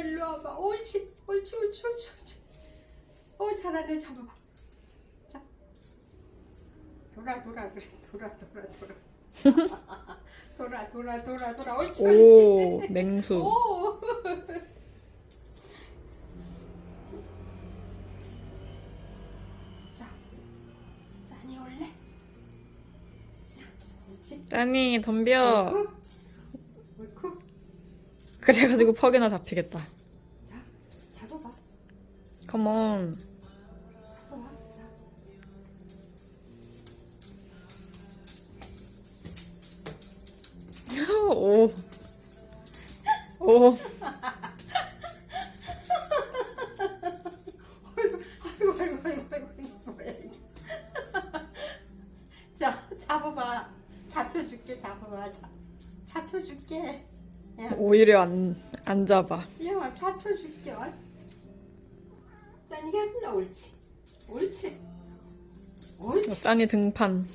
일로 와봐. 옳지, 옳지, 옳지, 옳지, 옳지. 어, 잘하네. 잡아봐. 자, 돌아, 돌아, 그래. 돌아, 돌아, 돌아. 돌아, 돌아, 돌아, 돌아. 옳지, 오, 옳지. 맹수. 오. 자, 짠이 올래? 자, 옳지. 짠이 덤벼. 그래가지고 퍽이나 잡히겠다. 컴온. 오. 오. 오히려 안, 안 잡아. 야, 잡혀줄게. 어? 짠이가 흘러 옳지. 옳지. 옳지. 짠이 등판.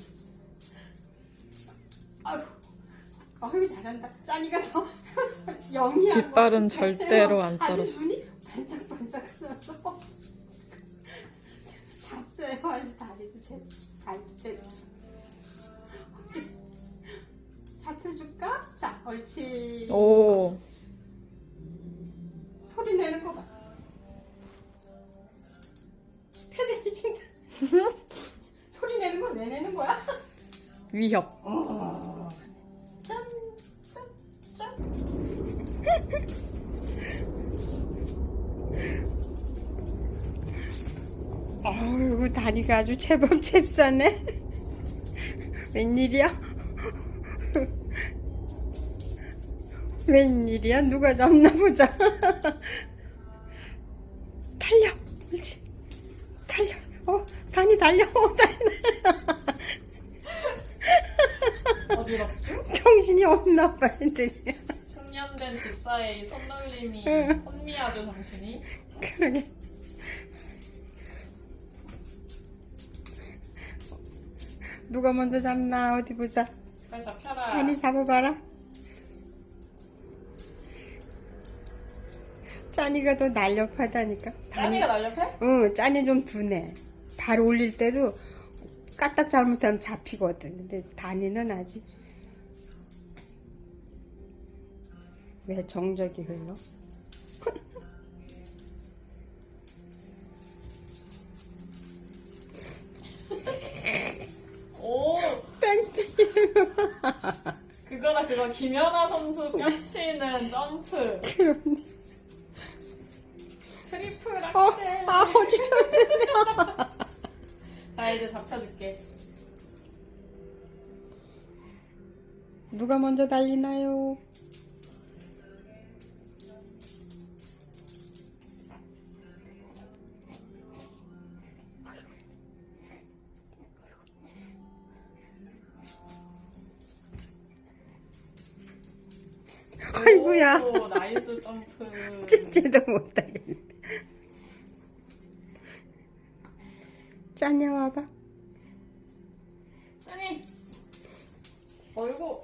아이고, 아이고, 잘한다. 짠이가 더 영리한 뒷발은. 절대로 안 떨어져. 위협. 짠, 짠, 짠. 어우, 다리가 아주 제법 잽싸네. 웬일이야? 웬일이야? 누가 잡나 보자. 달려, 옳지. 달려. 어, 다니 달려. 어, 다니. 정신이 없나 봐, 애들이. 숙련된 집사의 손놀림이 응. 혼미하죠, 당신이. 그러게. 누가 먼저 잡나 어디 보자. 잘 잡혀라. 다니 잡아봐라. 짠이가 더 날렵하다니까. 짠이가 날렵해? 응, 짠이 좀 둔해. 발 올릴 때도 까딱 잘못하면 잡히거든. 근데 다니는 아직 왜 정적이 흘러? 오. 그거나 그거 김연아 선수 뼈치는 점프. 그런. 트리플 어, 악셀. 아 어지러워. 자 이제 잡혀줄게. 누가 먼저 달리나요? 아이고야. 오, 나이스 점프. 찍지도 못하겠네. 짠야 와봐. 아니. 어이구.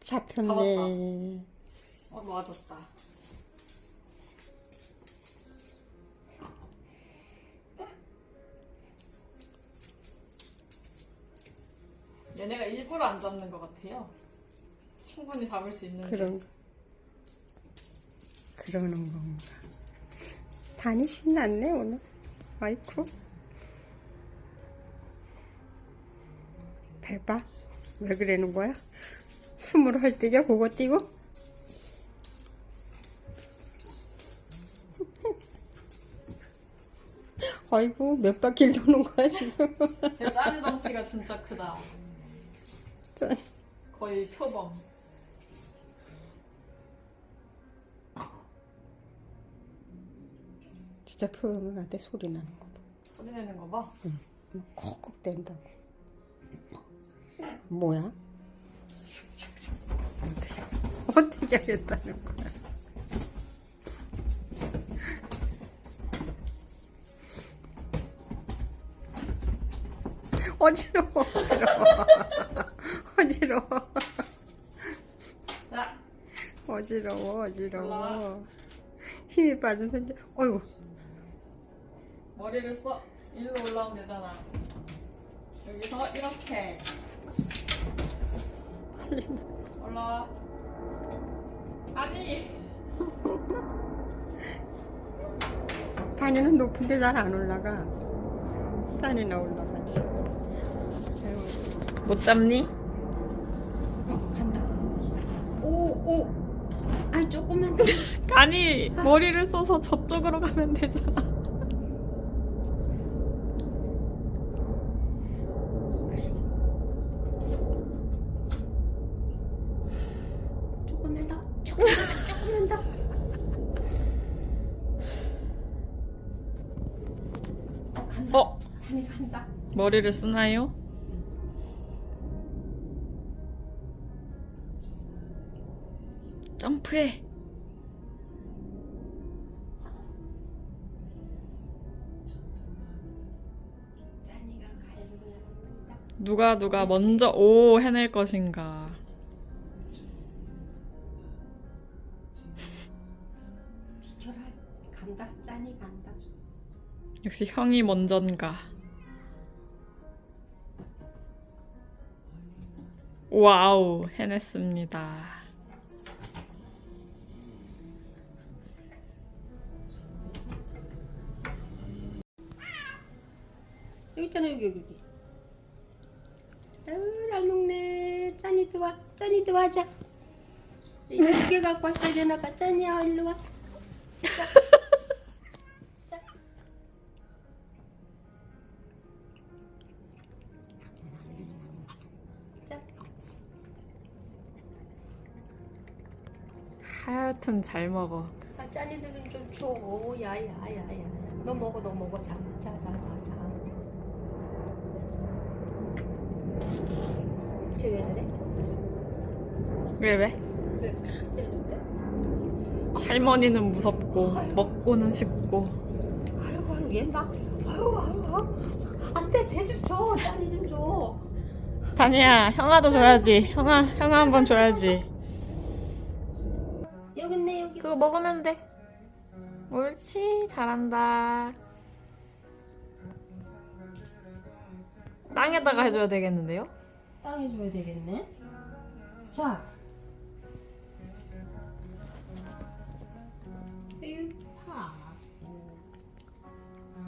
잡혔네. 어 맞았다. 얘네가 일부러 안 잡는 것 같아요. 충분히 잡을 수 있는. 그런 그러는 건가. 단이 신났네 오늘. 아이쿠. 배봐. 왜 그러는 거야? 숨으로 할 때야 그거 띄고? 아이고 몇 바퀴를 도는 거야 지금? 제 짠이 덩치가 진짜 크다. 짠. 거의 표범. 진짜 할때 소리 나는 거 봐. 소리 내는 거 봐. 막 콕콕 된다고. 뭐야? 어떻게, 어떻게 하겠다는 거야? 어지러워, 어지러워. 어지러워. 자, 어지러워. 어지러워 힘이 빠진 손자 어이구 머리를 써. 일로 올라오면 되잖아. 여기서 이렇게. 올라와. 아니. 다니는 높은데 잘 안 올라가 짠이나 올라가지 아이고. 못 잡니? 어 간다 오오. 아 조금만 더. 아니 머리를 써서 저쪽으로 가면 되잖아. 조금만 더. 조금만 더. 조금만 더. 어, 간다. 어? 아니 간다. 머리를 쓰나요? 점프해. 누가 누가 먼저 오 해낼 것인가. 비켜라 간다 짠이 간다 역시 형이 먼전가. 와우 해냈습니다. 여기 있잖아 여기 여기 여기 아유 잘 먹네 짠이도 와 짠이도 와자 두개 갖고 왔어야 되나 봐 짠이야 일로 와 자. 자. 자. 하여튼 잘 먹어. 아, 짠이도 좀좀 줘. 오, 야, 야, 야, 야. 너 먹어, 너 먹어. 자, 자, 자, 자, 자. 쟤왜 저래? 왜 왜? 할머니는 무섭고 먹고는 쉽고. 아이고, 아이고, 얘 막. 아이고, 아이고, 아이고. 안 돼, 쟤좀 줘. 짠이 좀 줘. 다니야 형아도 줘야지. 형아 형아 한 번 줘야지. 여기 있네, 여기. 그거 먹으면 돼. 옳지 잘한다. 땅에다가 해줘야 되겠는데요? 땅에 줘야 되겠네. 자,